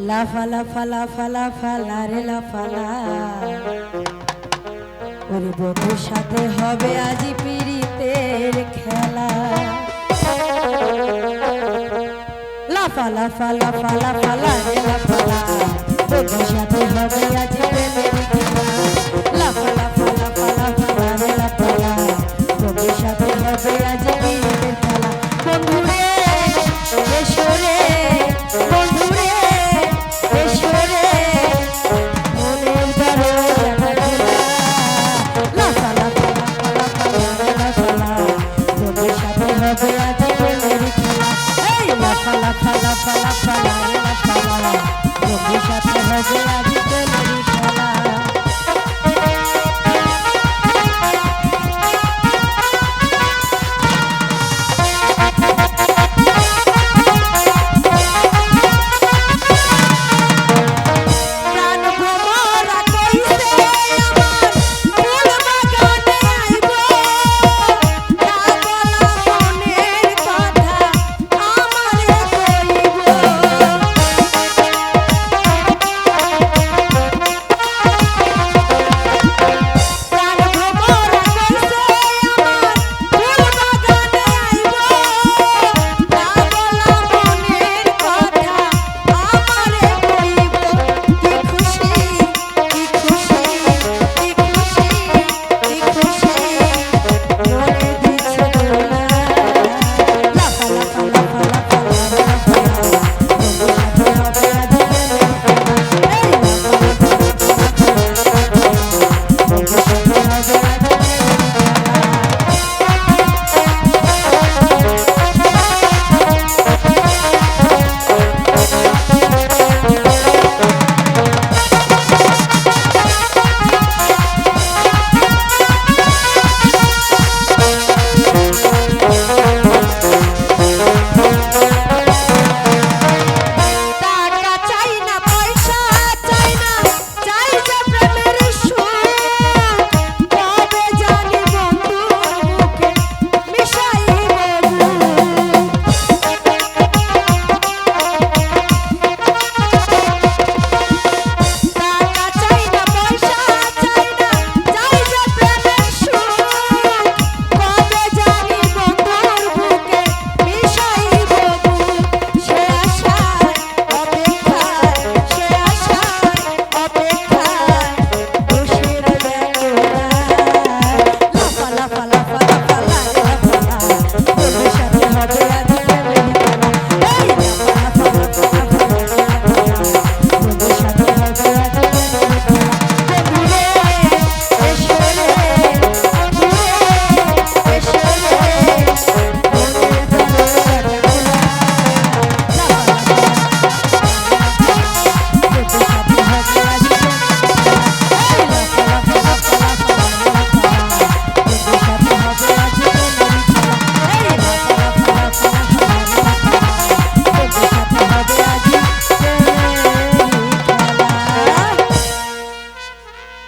লাফা লাফা লাফা লাফা লারে লাফালা ওরে বন্ধুর সাথে হবে আজি পিরিতের খেলা লাফা লাফা লাফা লাফা লারে লাফালা বন্ধুর সাথে হবে আজি প্রেমের রাত হবে